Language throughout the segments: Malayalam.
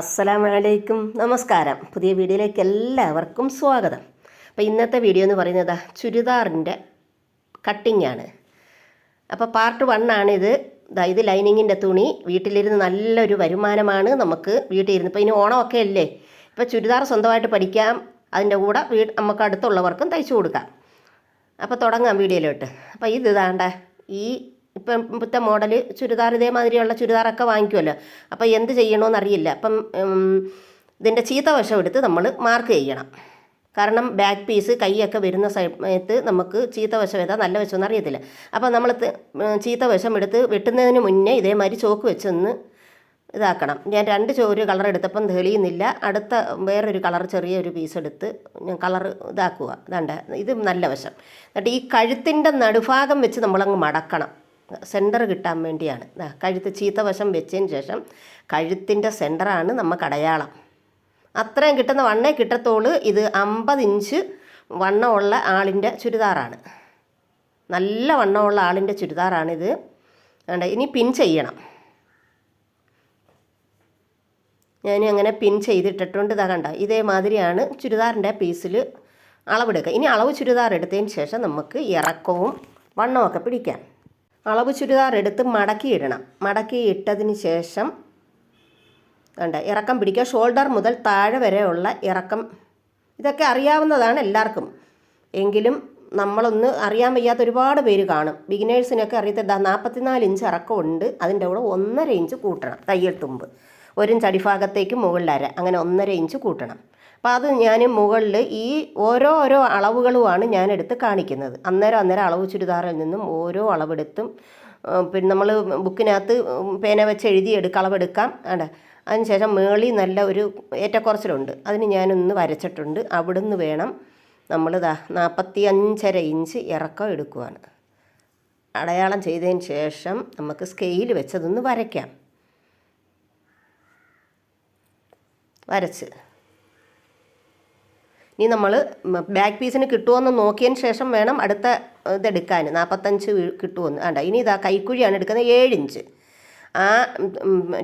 അസ്സലാമലൈക്കും. നമസ്കാരം. പുതിയ വീഡിയോയിലേക്ക് എല്ലാവർക്കും സ്വാഗതം. അപ്പോൾ ഇന്നത്തെ വീഡിയോ എന്ന് പറയുന്നത് ചുരിദാറിന്റെ കട്ടിംഗ് ആണ്. അപ്പോൾ പാർട്ട് വൺ ആണിത് ദാ ഇത് ലൈനിങ്ങിന്റെ തുണി. വീട്ടിലിരുന്ന് നല്ലൊരു വരുമാനമാണ് നമുക്ക് വീട്ടിലിരുന്ന്. ഇപ്പോൾ ഇനി ഓണമൊക്കെ അല്ലേ? ഇപ്പോൾ ചുരിദാർ സ്വന്തമായിട്ട് പഠിക്കാം. അതിന്റെ കൂടെ വീ നമുക്ക് അടുത്തുള്ളവർക്കും തയ്ച്ചു കൊടുക്കാം. അപ്പോൾ തുടങ്ങാം വീഡിയോയിലോട്ട്. അപ്പോൾ ഇത് ഇതാണ്ട ഈ ഇപ്പം ഇപ്പോഴത്തെ മോഡൽ ചുരിദാർ ഇതേമാതിരിയുള്ള ചുരിദാറൊക്കെ വാങ്ങിക്കുമല്ലോ അപ്പോൾ എന്ത് ചെയ്യണമെന്ന് അറിയില്ല. അപ്പം ഇതിന്റെ ചീത്ത വശം എടുത്ത് നമ്മൾ മാർക്ക് ചെയ്യണം. കാരണം ബാക്ക് പീസ് കൈയൊക്കെ വരുന്ന സമയത്ത് നമുക്ക് ചീത്ത വശം ഏതാ നല്ല വശമെന്ന് അറിയത്തില്ല. അപ്പം നമ്മൾ ചീത്ത വശം എടുത്ത് വെട്ടുന്നതിന് മുന്നേ ഇതേമാതിരി ചോക്ക് വെച്ചൊന്ന് ഇതാക്കണം. ഞാൻ രണ്ട് ഒരു കളർ എടുത്തപ്പം തെളിയുന്നില്ല. അടുത്ത വേറൊരു കളർ ചെറിയൊരു പീസ് എടുത്ത് ഞാൻ കളർ ഇതാക്കുക. ഇതാണ്ട ഇത് നല്ല വശം. എന്നിട്ട് ഈ കഴുത്തിന്റെ നടുഭാഗം വെച്ച് നമ്മളങ്ങ് മടക്കണം. സെന്റർ കിട്ടാൻ വേണ്ടിയാണ്. കഴുത്ത് ചീത്ത വശം വെച്ചതിന് ശേഷം കഴുത്തിന്റെ സെന്ററാണ് നമുക്ക് അടയാളം അത്രയും കിട്ടുന്ന വണ്ണേ കിട്ടത്തോൾ ഇത് അമ്പത് ഇഞ്ച് വണ്ണമുള്ള ആളിന്റെ ചുരിദാറാണ്. നല്ല വണ്ണമുള്ള ആളിന്റെ ചുരിദാറാണിത്. വേണ്ട ഇനി പിൻ ചെയ്യണം. ഞാൻ അങ്ങനെ പിൻ ചെയ്തിട്ടിട്ടുണ്ട്. ഇതാ കണ്ട ഇതേമാതിരിയാണ് ചുരിദാറിന്റെ പീസിൽ അളവെടുക്കുക. ഇനി അളവ് ചുരിദാർ എടുത്തതിന് ശേഷം നമുക്ക് ഇറക്കവും വണ്ണമൊക്കെ പിടിക്കാം. അളവ് ചുരിദാർ എടുത്ത് മടക്കി ഇട്ടതിന് ശേഷം വേണ്ട ഇറക്കം പിടിക്കുക. ഷോൾഡർ മുതൽ താഴെ വരെയുള്ള ഇറക്കം. ഇതൊക്കെ അറിയാവുന്നതാണ് എല്ലാവർക്കും. എങ്കിലും നമ്മളൊന്ന് അറിയാൻ വയ്യാത്ത ഒരുപാട് പേര് കാണും. ബിഗിനേഴ്സിനൊക്കെ അറിയത്തില്ല നാൽപ്പത്തിനാല് ഇഞ്ച് ഇറക്കമുണ്ട് അതിന്റെ കൂടെ ഒന്നര ഇഞ്ച് കൂട്ടണം. തയ്യൽ തുമ്പ്. ഒരു ഇഞ്ച് അടിഭാഗത്തേക്ക് മുകളിലര അങ്ങനെ ഒന്നര ഇഞ്ച് കൂട്ടണം. അപ്പോൾ അത് ഞാൻ മുകളിൽ ഈ ഓരോ ഓരോ അളവുകളുമാണ് ഞാൻ എടുത്ത് കാണിക്കുന്നത്. അന്നേരം അന്നേരം അളവ് ചുരിദാറിൽ നിന്നും ഓരോ അളവെടുത്തും പിന്നെ നമ്മൾ ബുക്കിനകത്ത് പേന വെച്ച് എഴുതി എടുക്ക അളവെടുക്കാം. ആണ് അതിനുശേഷം മേളി നല്ല ഒരു ഏറ്റക്കുറച്ചിലുണ്ട്. അതിന് ഞാനൊന്ന് വരച്ചിട്ടുണ്ട്. അവിടുന്ന് വേണം നമ്മൾ ദാ നാൽപ്പത്തി അഞ്ചര ഇഞ്ച് ഇറക്കം എടുക്കുവാണ് അടയാളം ചെയ്തതിന് ശേഷം നമുക്ക് സ്കെയിൽ വെച്ചതൊന്ന് വരയ്ക്കാം. വരച്ച്. ഇനി നമ്മൾ ബാക്ക് പീസിന് കിട്ടുമോയെന്ന് നോക്കിയതിന് ശേഷം വേണം അടുത്ത ഇതെടുക്കാൻ. നാൽപ്പത്തഞ്ച് കിട്ടുമെന്ന് വേണ്ട ഇനി ഇതാ കൈക്കുഴിയാണ് എടുക്കുന്നത് ഏഴ് ഇഞ്ച് ആ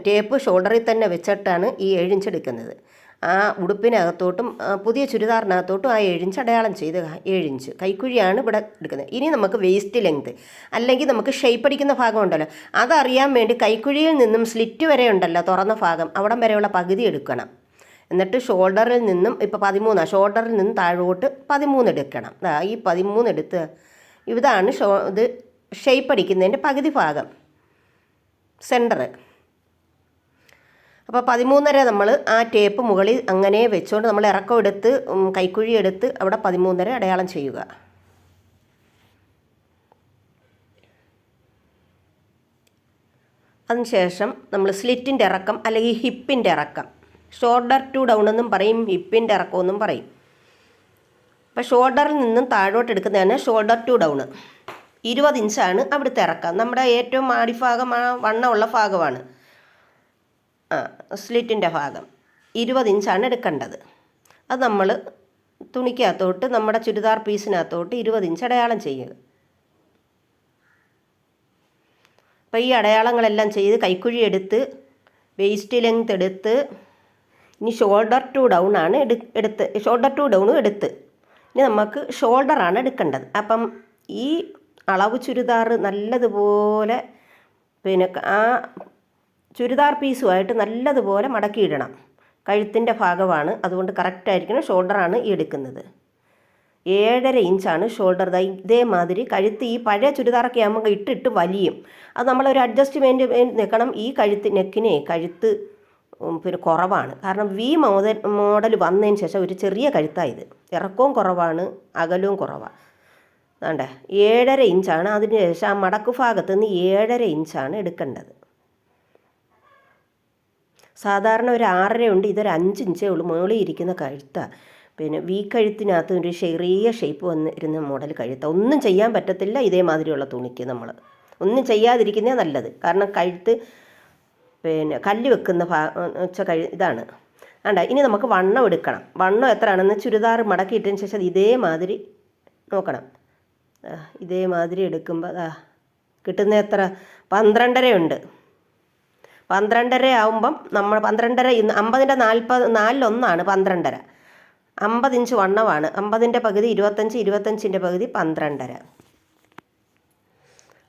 ടേപ്പ് ഷോൾഡറിൽ തന്നെ വെച്ചിട്ടാണ് ഈ ഏഴിഞ്ച് എടുക്കുന്നത്. ആ ഉടുപ്പിനകത്തോട്ടും പുതിയ ചുരിദാറിനകത്തോട്ടും ആ ഏഴിഞ്ച് അടയാളം ചെയ്ത് ഏഴിഞ്ച്. കൈക്കുഴിയാണ് ഇവിടെ എടുക്കുന്നത്. ഇനി നമുക്ക് വേസ്റ്റ് ലെങ്ത് അല്ലെങ്കിൽ നമുക്ക് ഷേപ്പ് അടിക്കുന്ന ഭാഗം ഉണ്ടല്ലോ. അതറിയാൻ വേണ്ടി കൈക്കുഴിയിൽ നിന്നും സ്ലിറ്റ് വരെ ഉണ്ടല്ലോ തുറന്ന ഭാഗം. അവിടം വരെയുള്ള പകുതി എടുക്കണം. എന്നിട്ട് ഷോൾഡറിൽ നിന്നും ഇപ്പോൾ പതിമൂന്നാണ് ഷോൾഡറിൽ നിന്ന് താഴോട്ട് പതിമൂന്ന് എടുക്കണം. ഈ പതിമൂന്ന് എടുത്ത് ഇതാണ് ഷോ ഇത് ഷേപ്പ് അടിക്കുന്നതിന്റെ പകുതി ഭാഗം സെന്റർ അപ്പോൾ പതിമൂന്നര നമ്മൾ ആ ടേപ്പ് മുകളിൽ അങ്ങനെ വെച്ചുകൊണ്ട് നമ്മൾ ഇറക്കം എടുത്ത് കൈക്കുഴി എടുത്ത് അവിടെ പതിമൂന്നര അടയാളം ചെയ്യുക. അതിനുശേഷം നമ്മൾ സ്ലിറ്റിന്റെ ഇറക്കം അല്ലെങ്കിൽ ഹിപ്പിന്റെ ഇറക്കം ഷോൾഡർ ടു ഡൗൺ എന്നും പറയും ഹിപ്പിന്റെ ഇറക്കം എന്നും പറയും. അപ്പോൾ ഷോൾഡറിൽ നിന്നും താഴോട്ട് എടുക്കുന്നതാണ് ഷോൾഡർ ടു ഡൗൺ. ഇരുപത് ഇഞ്ചാണ് അവിടുത്തെ ഇറക്കം. നമ്മുടെ ഏറ്റവും അടിഭാഗം വണ്ണമുള്ള ഭാഗമാണ്. ആ സ്ലിറ്റിന്റെ ഭാഗം. ഇരുപത് ഇഞ്ചാണ് എടുക്കേണ്ടത്. അത് നമ്മൾ തുണിക്കകത്തോട്ട് നമ്മുടെ ചുരിദാർ പീസിനകത്തോട്ട് ഇരുപത് ഇഞ്ച് അടയാളം ചെയ്യുക. അപ്പോൾ ഈ അടയാളങ്ങളെല്ലാം ചെയ്ത് കൈക്കുഴി എടുത്ത് വേസ്റ്റ് ലെങ്ത് എടുത്ത് ഇനി ഷോൾഡർ ടു ഡൗൺ ആണ് എടു എടുത്ത്. ഷോൾഡർ ടു ഡൗൺ എടുത്ത്. ഇനി നമുക്ക് ഷോൾഡറാണ് എടുക്കേണ്ടത്. അപ്പം ഈ അളവ് ചുരിദാർ നല്ലതുപോലെ പിന്നെ ആ ചുരിദാർ പീസുമായിട്ട് നല്ലതുപോലെ മടക്കിയിടണം കഴുത്തിന്റെ ഭാഗമാണ്. അതുകൊണ്ട് കറക്റ്റായിരിക്കണം ഷോൾഡറാണ് ഈ എടുക്കുന്നത്. ഏഴര ഇഞ്ചാണ് ഷോൾഡർ ഇതേമാതിരി കഴുത്ത് ഈ പഴയ ചുരിദാറൊക്കെ ആകുമ്പോൾ ഇട്ടിട്ട് വലിയും. അത് നമ്മളൊരു അഡ്ജസ്റ്റ്മെന്റ് നിൽക്കണം ഈ കഴുത്ത് നെക്കിനെ കഴുത്ത് പിന്നെ കുറവാണ്. കാരണം വി മോഡൽ മോഡൽ വന്നതിന് ശേഷം ഒരു ചെറിയ കഴുത്തായത് ഇറക്കവും കുറവാണ് അകലവും കുറവാണ് വേണ്ടേ ഏഴര ഇഞ്ചാണ്. അതിന് ശേഷം ആ മടക്ക് ഭാഗത്ത് നിന്ന് ഏഴര ഇഞ്ചാണ് എടുക്കേണ്ടത്. സാധാരണ ഒരു ആറര ഉണ്ട് ഇതൊരു അഞ്ച് ഇഞ്ചേ ഉള്ളൂ. മുകളിൽ ഇരിക്കുന്ന കഴുത്താണ് പിന്നെ വി കഴുത്തിനകത്ത് ഒരു ചെറിയ ഷേപ്പ് വന്നിരുന്ന മോഡൽ കഴുത്ത. ഒന്നും ചെയ്യാൻ പറ്റത്തില്ല ഇതേമാതിരിയുള്ള തുണിക്ക് നമ്മൾ ഒന്നും ചെയ്യാതിരിക്കുന്നേ നല്ലത്. കാരണം കഴുത്ത് പിന്നെ കല്ല് വെക്കുന്ന ഭാ വെച്ച കഴി ഇതാണ്. വേണ്ട ഇനി നമുക്ക് വണ്ണം എടുക്കണം. വണ്ണം എത്രയാണെന്ന് ചുരിദാർ മടക്കിയിട്ടതിന് ശേഷം ഇതേമാതിരി നോക്കണം. ഇതേമാതിരി എടുക്കുമ്പോൾ അതാ കിട്ടുന്ന എത്ര? പന്ത്രണ്ടര ഉണ്ട്. പന്ത്രണ്ടര ആവുമ്പം നമ്മൾ പന്ത്രണ്ടര ഇന്ന് അമ്പതിന്റെ നാൽപ്പത് നാലിലൊന്നാണ് പന്ത്രണ്ടര. അമ്പത് ഇഞ്ച് വണ്ണമാണ്. അമ്പതിന്റെ പകുതി ഇരുപത്തഞ്ച് ഇരുപത്തഞ്ചിന്റെ പകുതി പന്ത്രണ്ടര.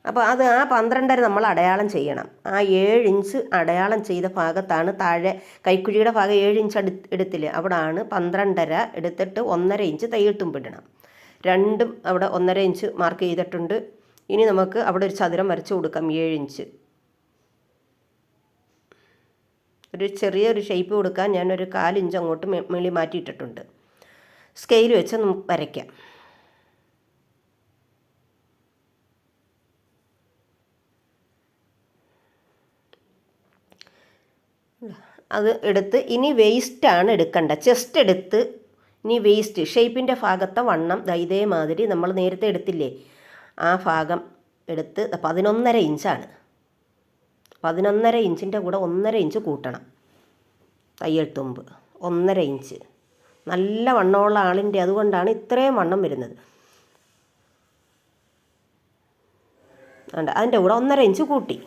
അപ്പോൾ അത് ആ പന്ത്രണ്ടര നമ്മൾ അടയാളം ചെയ്യണം. ആ ഏഴ് ഇഞ്ച് അടയാളം ചെയ്ത ഭാഗത്താണ് താഴെ കൈക്കുഴിയുടെ ഭാഗം ഏഴ് ഇഞ്ച് എടു എടുത്തില്ലേ? അവിടാണ് പന്ത്രണ്ടര എടുത്തിട്ട് ഒന്നര ഇഞ്ച് തയ്യൽ തുമ്പിടണം രണ്ടും അവിടെ ഒന്നര ഇഞ്ച് മാർക്ക് ചെയ്തിട്ടുണ്ട്. ഇനി നമുക്ക് അവിടെ ഒരു ചതുരം വരച്ച് കൊടുക്കാം ഏഴ് ഇഞ്ച് ഒരു ചെറിയൊരു ഷേപ്പ് കൊടുക്കാൻ ഞാനൊരു കാലിഞ്ച് അങ്ങോട്ട് മേളി മാറ്റിയിട്ടിട്ടുണ്ട്. സ്കെയിൽ വെച്ച് നമുക്ക് വരയ്ക്കാം. അത് എടുത്ത് ഇനി വേസ്റ്റാണ് എടുക്കേണ്ട. ചെസ്റ്റ് എടുത്ത് ഇനി വേസ്റ്റ് ഷേപ്പിന്റെ ഭാഗത്തെ വണ്ണം ഇതേമാതിരി നമ്മൾ നേരത്തെ എടുത്തില്ലേ? ആ ഭാഗം എടുത്ത് പതിനൊന്നര ഇഞ്ചാണ് പതിനൊന്നര ഇഞ്ചിന്റെ കൂടെ ഒന്നര ഇഞ്ച് കൂട്ടണം. തയ്യൽ തുമ്പ് ഒന്നര ഇഞ്ച് നല്ല വണ്ണമുള്ള ആളിന്റെ അതുകൊണ്ടാണ് ഇത്രയും വണ്ണം വരുന്നത്. അതിന്റെ കൂടെ ഒന്നര ഇഞ്ച് കൂട്ടി.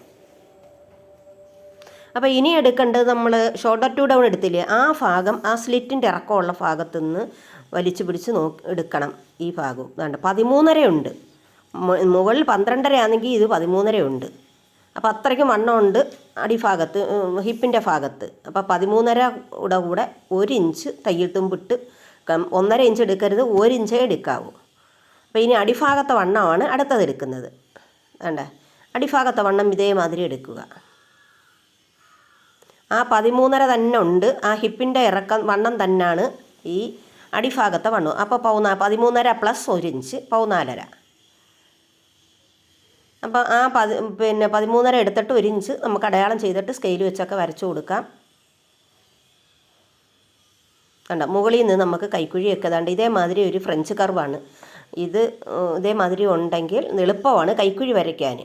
അപ്പോൾ ഇനി എടുക്കേണ്ടത് നമ്മൾ ഷോർട്ടർ ടു ഡൗൺ എടുത്തില്ലേ? ആ ഭാഗം ആ സ്ലിറ്റിന്റെ ഇറക്കമുള്ള ഭാഗത്തു നിന്ന് വലിച്ചു പിടിച്ച് നോക്കി എടുക്കണം ഈ ഭാഗവും. വേണ്ട പതിമൂന്നര ഉണ്ട് മുകളിൽ പന്ത്രണ്ടര ആണെങ്കിൽ ഇത് പതിമൂന്നര ഉണ്ട് അപ്പോൾ അത്രയ്ക്കും വണ്ണമുണ്ട് അടിഭാഗത്ത് ഹിപ്പിന്റെ ഭാഗത്ത്. അപ്പോൾ പതിമൂന്നര കൂടെ കൂടെ ഒരു ഇഞ്ച് തയ്യൽ തുമ്പിട്ട് ഒന്നര ഇഞ്ച് എടുക്കരുത് ഒരു ഇഞ്ചേ എടുക്കാവൂ. അപ്പോൾ ഇനി അടിഭാഗത്തെ വണ്ണമാണ് അടുത്തത് എടുക്കുന്നത്. വേണ്ട അടിഭാഗത്തെ വണ്ണം ഇതേമാതിരി എടുക്കുക. ആ പതിമൂന്നര തന്നെ ഉണ്ട്. ആ ഹിപ്പിന്റെ ഇറക്കം വണ്ണം തന്നെയാണ് ഈ അടിഭാഗത്തെ വണ്ണം. അപ്പോൾ പൗനാ പതിമൂന്നര പ്ലസ് ഒരു ഇഞ്ച് പൗനാലര അപ്പോൾ ആ പതി പിന്നെ പതിമൂന്നര എടുത്തിട്ട് ഒരു ഇഞ്ച് നമുക്ക് അടയാളം ചെയ്തിട്ട് സ്കെയിൽ വെച്ചൊക്കെ വരച്ചു കൊടുക്കാം. കണ്ട? മുകളിൽ നിന്ന് നമുക്ക് കൈക്കുഴിയൊക്കെ ദാണ്ട് ഇതേമാതിരി ഒരു ഫ്രഞ്ച് കർവാണ് ഇത് ഇതേമാതിരി ഉണ്ടെങ്കിൽ എളുപ്പമാണ് കൈക്കുഴി വരയ്ക്കാൻ.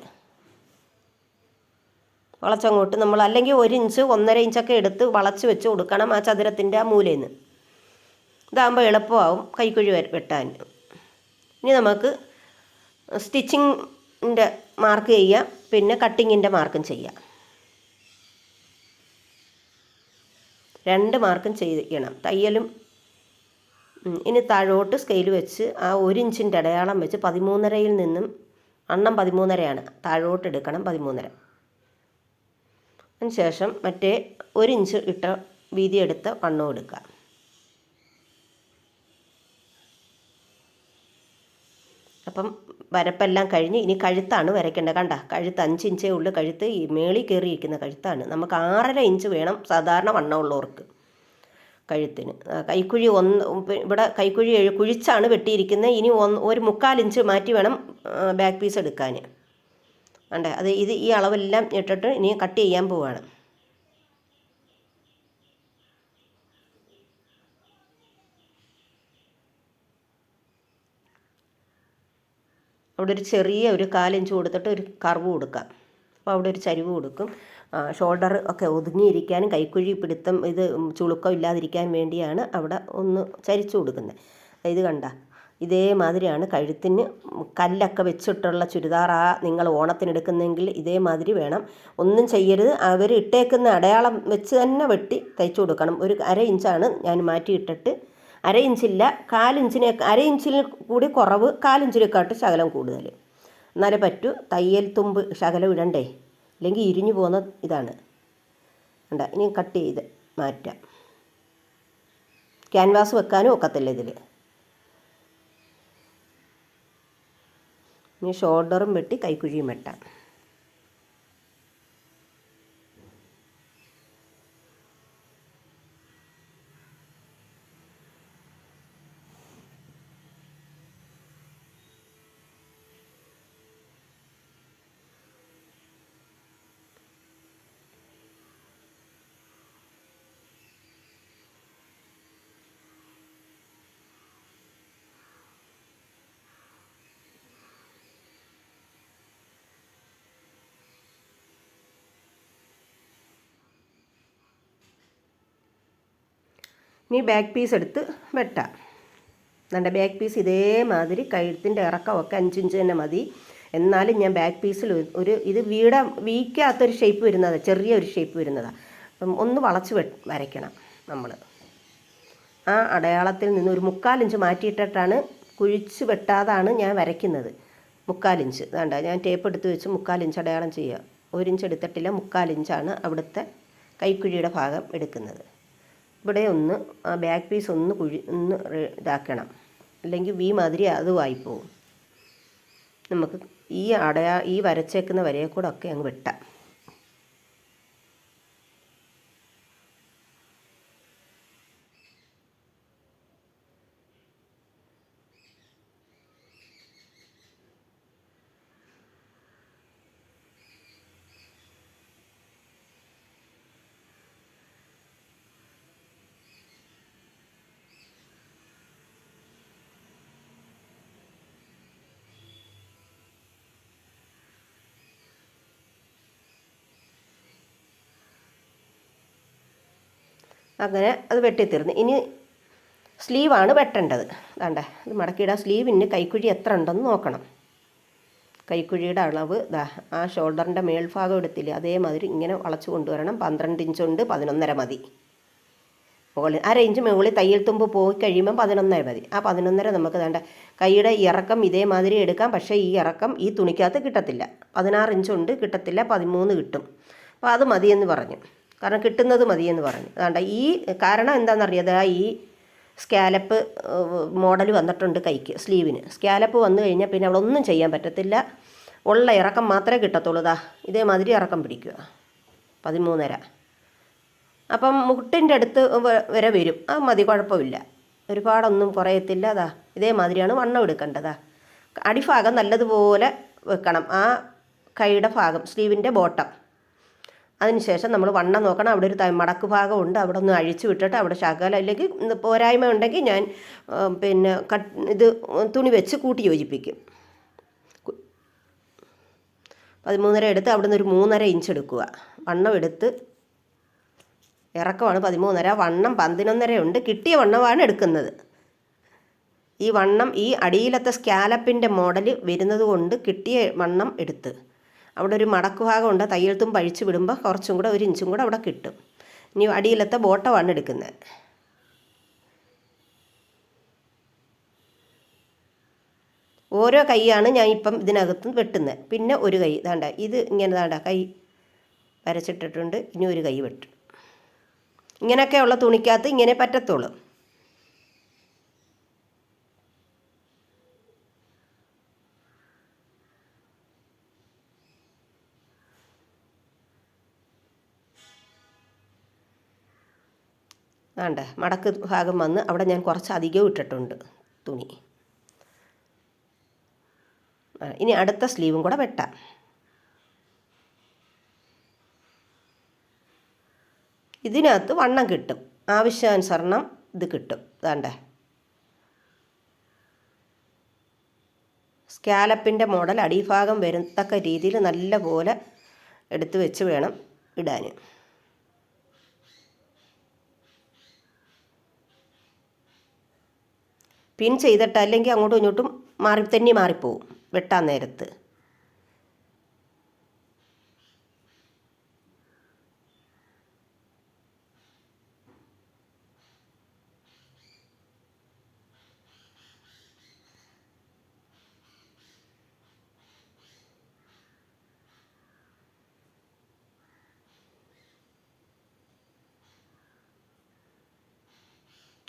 വളച്ചങ്ങോട്ട് നമ്മൾ അല്ലെങ്കിൽ ഒരു ഇഞ്ച് ഒന്നര ഇഞ്ചൊക്കെ എടുത്ത് വളച്ച് വെച്ച് കൊടുക്കണം ആ ചതുരത്തിന്റെ ആ മൂലയിൽ നിന്ന് ഇതാകുമ്പോൾ എളുപ്പമാവും കൈക്കുഴി വെട്ടാൻ. ഇനി നമുക്ക് സ്റ്റിച്ചിങ്ങിന്റെ മാർക്ക് ചെയ്യാം പിന്നെ കട്ടിങ്ങിന്റെ മാർക്കും ചെയ്യാം. രണ്ട് മാർക്കും ചെയ്യണം. തയ്യലും ഇനി താഴോട്ട് സ്കെയിൽ വെച്ച് ആ ഒരു ഇഞ്ചിന്റെ അടയാളം വെച്ച് പതിമൂന്നരയിൽ നിന്നും അണ്ണം പതിമൂന്നരയാണ്. താഴോട്ട് എടുക്കണം പതിമൂന്നര. അതിനുശേഷം മറ്റേ ഒരു ഇഞ്ച് ഇട്ട വീതി എടുത്ത് വണ്ണം എടുക്കുക. അപ്പം വരപ്പെല്ലാം കഴിഞ്ഞ് ഇനി കഴുത്താണ് വരയ്ക്കേണ്ടത്. കണ്ട കഴുത്ത് അഞ്ച് ഇഞ്ചേ ഉള്ളു. കഴുത്ത് ഈ മേളിൽ കയറിയിരിക്കുന്ന കഴുത്താണ്. നമുക്ക് ആറര ഇഞ്ച് വേണം സാധാരണ വണ്ണമുള്ളവർക്ക് കഴുത്തിന്. കൈക്കുഴി ഒന്ന് ഇവിടെ കൈക്കുഴി കുഴിച്ചാണ് വെട്ടിയിരിക്കുന്നത്. ഇനി ഒന്ന് ഒരു മുക്കാൽ ഇഞ്ച് മാറ്റി വേണം ബാക്ക് പീസ് എടുക്കാൻ. വേണ്ടേ അത് ഇത് ഈ അളവെല്ലാം ഇട്ടിട്ട് ഇനി കട്ട് ചെയ്യാൻ പോവാണ്. അവിടെ ഒരു ചെറിയ ഒരു കാലിഞ്ച് കൊടുത്തിട്ട് ഒരു കർവ് കൊടുക്കാം. അപ്പോൾ അവിടെ ഒരു ചരിവ് കൊടുക്കും. ഷോൾഡർ ഒക്കെ ഒതുങ്ങിയിരിക്കാനും കൈക്കുഴി പിടുത്തം ഇത് ചുളുക്കം ഇല്ലാതിരിക്കാൻ വേണ്ടിയാണ് അവിടെ ഒന്ന് ചരിച്ചു കൊടുക്കുന്നത്. ഇത് കണ്ട? ഇതേമാതിരിയാണ് കഴുത്തിന് കല്ലൊക്കെ വെച്ചിട്ടുള്ള ചുരിദാറാ നിങ്ങൾ ഓണത്തിന് എടുക്കുന്നെങ്കിൽ ഇതേമാതിരി വേണം. ഒന്നും ചെയ്യരുത്. അവർ ഇട്ടേക്കുന്ന അടയാളം വെച്ച് തന്നെ വെട്ടി തയ്ച്ചു കൊടുക്കണം. ഒരു അര ഇഞ്ചാണ് ഞാൻ മാറ്റിയിട്ടിട്ട്. അര ഇഞ്ചില്ല കാലിഞ്ചിനെ അര ഇഞ്ചിൽ കൂടി കുറവ് കാലിഞ്ചിനെക്കാട്ട് ശകലം കൂടുതൽ. എന്നാലേ പറ്റൂ. തയ്യൽ തുമ്പ് ശകലം ഇടണ്ടേ? അല്ലെങ്കിൽ ഇരിഞ്ഞു പോകുന്ന ഇതാണ്. ഉണ്ട ഇനി കട്ട് ചെയ്ത് മാറ്റാം. ക്യാൻവാസ് വെക്കാനും ഒക്കത്തില്ല ഇതിൽ ഇനി ഷോൾഡറും വെട്ടി കൈക്കുഴിയും വെട്ടാം. ഇനി ബാക്ക് പീസ് എടുത്ത് വെട്ടാം. നല്ല ബാക്ക് പീസ് ഇതേമാതിരി കഴുത്തിന്റെ ഇറക്കമൊക്കെ അഞ്ചിഞ്ച് തന്നെ മതി. എന്നാലും ഞാൻ ബാക്ക് പീസിൽ ഒരു ഇത് വീട വീക്കാത്തൊരു ഷേപ്പ് വരുന്നതാണ് ചെറിയ ഒരു ഷേപ്പ് വരുന്നതാണ് അപ്പം ഒന്ന് വളച്ച് വരയ്ക്കണം നമ്മൾ ആ അടയാളത്തിൽ നിന്ന് ഒരു മുക്കാലിഞ്ച് മാറ്റിയിട്ടിട്ടാണ് കുഴിച്ച് വെട്ടാതാണ് ഞാൻ വരയ്ക്കുന്നത്. മുക്കാലിഞ്ച് വേണ്ട ഞാൻ ടേപ്പ് എടുത്ത് വെച്ച് മുക്കാലിഞ്ച് അടയാളം ചെയ്യുക ഒരു ഇഞ്ച് എടുത്തിട്ടില്ല മുക്കാലിഞ്ചാണ് അവിടുത്തെ കൈക്കുഴിയുടെ ഭാഗം എടുക്കുന്നത്. ഇവിടെ ഒന്ന് ആ ബാക്ക് പീസ് ഒന്ന് കുഴി ഒന്ന് ഇതാക്കണം. അല്ലെങ്കിൽ വി മാതിരി അത് വായിപ്പോവും. നമുക്ക് ഈ അടയാ ഈ വരച്ചേക്കുന്ന വരയെ കൂടെ ഒക്കെ അങ്ങ് വെട്ടാം. അങ്ങനെ അത് വെട്ടിത്തീർന്നു. ഇനി സ്ലീവാണ് വെട്ടേണ്ടത്. വേണ്ട ഇത് മടക്കിയിടാൻ സ്ലീവിന് കൈക്കുഴി എത്ര ഉണ്ടെന്ന് നോക്കണം. കൈക്കുഴിയുടെ അളവ് ദാ ആ ഷോൾഡറിന്റെ മേൽഭാഗം എടുത്തില്ല അതേമാതിരി ഇങ്ങനെ വളച്ചു കൊണ്ടുവരണം. പന്ത്രണ്ട് ഇഞ്ചുണ്ട് പതിനൊന്നര മതി. മുകളിൽ അര ഇഞ്ച് മുകളിൽ തയ്യൽ തുമ്പ് പോയി കഴിയുമ്പോൾ പതിനൊന്നര മതി. ആ പതിനൊന്നര നമുക്ക് വേണ്ട കൈയുടെ ഇറക്കം ഇതേമാതിരി എടുക്കാം. പക്ഷേ ഈ ഇറക്കം ഈ തുണിക്കകത്ത് കിട്ടത്തില്ല. പതിനാറ് ഇഞ്ചുണ്ട് കിട്ടത്തില്ല പതിമൂന്ന് കിട്ടും. അപ്പോൾ അത് മതിയെന്ന് പറഞ്ഞു. കാരണം കിട്ടുന്നത് മതിയെന്ന് പറഞ്ഞു. അതുകൊണ്ട് ഈ കാരണം എന്താണെന്നറിയാതെ ആ ഈ സ്കാലപ്പ് മോഡൽ വന്നിട്ടുണ്ട് കൈക്ക് സ്ലീവിന്. സ്കാലപ്പ് വന്നു കഴിഞ്ഞാൽ പിന്നെ അവിടെ ഒന്നും ചെയ്യാൻ പറ്റത്തില്ല. ഉള്ള ഇറക്കം മാത്രമേ കിട്ടത്തുള്ളൂ. ദാ ഇതേമാതിരി ഇറക്കം പിടിക്കുക. പതിമൂന്നര. അപ്പം മുട്ടിന്റെ അടുത്ത് വരെ വരും. അത് മതി കുഴപ്പമില്ല. ഒരുപാടൊന്നും കുറയത്തില്ല. അതാ ഇതേമാതിരിയാണ് വണ്ണം എടുക്കേണ്ടതാ. അടിഭാഗം നല്ലതുപോലെ വെക്കണം. ആ കൈയുടെ ഭാഗം സ്ലീവിന്റെ ബോട്ടം. അതിനുശേഷം നമ്മൾ വണ്ണം നോക്കണം. അവിടെ ഒരു മടക്ക് ഭാഗമുണ്ട് അവിടെ ഒന്ന് അഴിച്ചു വിട്ടിട്ട് അവിടെ ശകലം അല്ലെങ്കിൽ പോരായ്മ ഉണ്ടെങ്കിൽ ഞാൻ പിന്നെ കട്ട് ഇത് തുണി വെച്ച് കൂട്ടി യോജിപ്പിക്കും. പതിമൂന്നര എടുത്ത് അവിടെ നിന്ന് ഒരു മൂന്നര ഇഞ്ച് എടുക്കുക. വണ്ണം എടുത്ത് ഇറക്കമാണ് പതിമൂന്നര. വണ്ണം പതിനൊന്നര ഉണ്ട്. കിട്ടിയ വണ്ണമാണ് എടുക്കുന്നത്. ഈ വണ്ണം ഈ അടിയിലത്തെ സ്കാലപ്പിന്റെ മോഡൽ വരുന്നത് കൊണ്ട് കിട്ടിയ വണ്ണം എടുത്ത്. അവിടെ ഒരു മടക്ക് ഭാഗമുണ്ട്. തയ്യൽ തുമ്പ് അഴിച്ച് വിടുമ്പോൾ കുറച്ചും കൂടെ ഒരു ഇഞ്ചും കൂടെ അവിടെ കിട്ടും. ഇനി അടിയിലത്തെ ബോട്ടമാണ് എടുക്കുന്നത്. ഓരോ കൈയാണ് ഞാൻ ഇപ്പം ഇതിനകത്തും വെട്ടുന്നത്. പിന്നെ ഒരു കൈ താണ്ട ഇത് ഇങ്ങനെ താണ്ട കൈ വരച്ചിട്ടിട്ടുണ്ട്. ഇനി ഒരു കൈ വെട്ടും. ഇങ്ങനെയൊക്കെയുള്ള തുണിക്കകത്ത് ഇങ്ങനെ പറ്റത്തുള്ളൂ. വേണ്ട മടക്ക് ഭാഗം വന്ന് അവിടെ ഞാൻ കുറച്ച് അധികം ഇട്ടിട്ടുണ്ട് തുണി. ഇനി അടുത്ത സ്ലീവും കൂടെ വെട്ടാം. ഇതിനകത്ത് വണ്ണം കിട്ടും. ആവശ്യാനുസരണം ഇത് കിട്ടും. വേണ്ടേ സ്കാലപ്പിന്റെ മോഡൽ അടിഭാഗം വരത്തക്ക രീതിയിൽ നല്ല പോലെ എടുത്ത് വെച്ച് വേണം ഇടാൻ. പിൻ ചെയ്തിട്ട് അല്ലെങ്കിൽ അങ്ങോട്ടും ഇങ്ങോട്ടും മാറി തന്നെ മാറിപ്പോവും വെട്ടാൻ നേരത്ത്.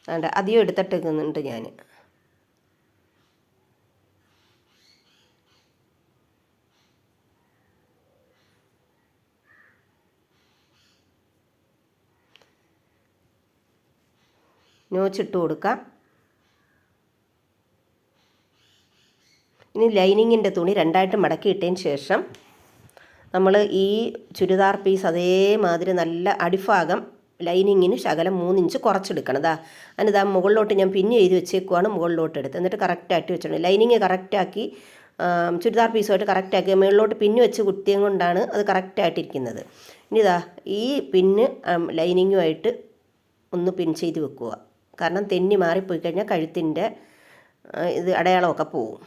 വേണ്ട അധികം എടുത്തിട്ടിരിക്കുന്നുണ്ട് ഞാൻ നോച്ചിട്ട് കൊടുക്കാം. ഇനി ലൈനിങ്ങിന്റെ തുണി രണ്ടായിട്ട് മടക്കിയിട്ടതിന് ശേഷം നമ്മൾ ഈ ചുരിദാർ പീസ് അതേമാതിരി നല്ല അടിഭാഗം ലൈനിങ്ങിന് ശകലം മൂന്നിഞ്ച് കുറച്ചെടുക്കണം. ദാ അതിനിതാ മുകളിലോട്ട് ഞാൻ പിന്നെ എഴുതി വെച്ചേക്കുവാണ് മുകളിലോട്ട് എടുത്ത് എന്നിട്ട് കറക്റ്റായിട്ട് വെച്ചിട്ടുണ്ട്. ലൈനിങ് കറക്റ്റാക്കി ചുരിദാർ പീസുമായിട്ട് കറക്റ്റാക്കി മുകളിലോട്ട് പിന്ന് വെച്ച് കുത്തിയും കൊണ്ടാണ് അത് കറക്റ്റായിട്ടിരിക്കുന്നത്. ഇനി ഇതാ ഈ പിന്ന് ലൈനിങ്ങുമായിട്ട് ഒന്ന് പിൻ ചെയ്ത് വെക്കുക. കാരണം തെന്നി മാറിപ്പോയി കഴിഞ്ഞാൽ കഴുത്തിന്റെ ഇത് അടയാളമൊക്കെ പോവും.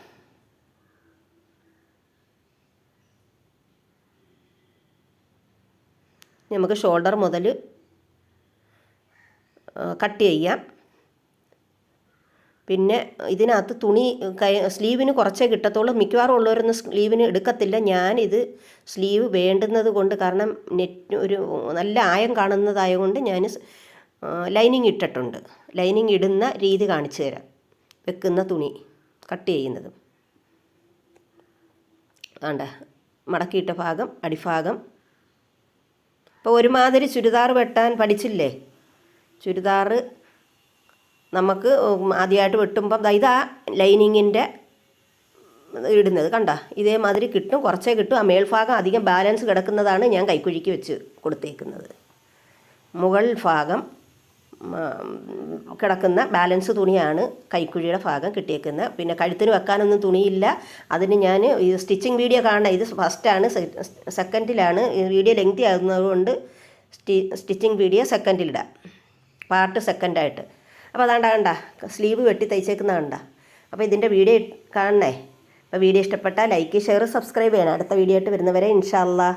നമുക്ക് ഷോൾഡർ മുതൽ കട്ട് ചെയ്യാം. പിന്നെ ഇതിനകത്ത് തുണി കൈ സ്ലീവിന് കുറച്ചേ കിട്ടത്തുള്ളൂ. മിക്കവാറും ഉള്ളവരൊന്നും സ്ലീവിന് എടുക്കത്തില്ല. ഞാനിത് സ്ലീവ് വേണ്ടുന്നത് കൊണ്ട് കാരണം നെറ്റ് ഒരു നല്ല ആയം കാണുന്നതായ കൊണ്ട് ഞാൻ ലൈനിങ് ഇട്ടിട്ടുണ്ട്. ലൈനിങ് ഇടുന്ന രീതി കാണിച്ചു തരാം. വെക്കുന്ന തുണി കട്ട് ചെയ്യുന്നത്. ആണ്ട മടക്കിയിട്ട ഭാഗം അടിഭാഗം. ഇപ്പോൾ ഒരുമാതിരി ചുരിദാർ വെട്ടാൻ പഠിച്ചില്ലേ? ചുരിദാർ നമുക്ക് ആദ്യമായിട്ട് വെട്ടുമ്പം ഇതാ ലൈനിങ്ങിന്റെ ഇടുന്നത്. കണ്ട? ഇതേമാതിരി കിട്ടും. കുറച്ചേ കിട്ടും. ആ മേൽഭാഗം അധികം ബാലൻസ് കിടക്കുന്നതാണ് ഞാൻ കൈക്കുഴിക്ക് വെച്ച് കൊടുത്തേക്കുന്നത്. മുകൾ ഭാഗം കിടക്കുന്ന ബാലൻസ് തുണിയാണ് കൈക്കുഴിയുടെ ഭാഗം കിട്ടിയേക്കുന്നത്. പിന്നെ കഴുത്തിന് വെക്കാനൊന്നും തുണിയില്ല. അതിന് ഞാൻ ഈ സ്റ്റിച്ചിങ് വീഡിയോ കാണണം ഇത് ഫസ്റ്റാണ് സെക്കൻഡിലാണ് വീഡിയോ ലെങ്തി ആകുന്നതുകൊണ്ട് സ്റ്റി സ്റ്റിച്ചിങ് വീഡിയോ സെക്കൻഡിലിടാം പാർട്ട് സെക്കൻഡായിട്ട് അപ്പോൾ അതാണ്ട കണ്ട? സ്ലീവ് വെട്ടി തയ്ച്ചേക്കുന്ന കണ്ട? അപ്പോൾ ഇതിന്റെ വീഡിയോ കാണണേ. അപ്പോൾ വീഡിയോ ഇഷ്ടപ്പെട്ടാൽ ലൈക്ക് ഷെയർ സബ്സ്ക്രൈബ് ചെയ്യണം. അടുത്ത വീഡിയോ ആയിട്ട് വരുന്നവരെ ഇൻഷാല്ലാ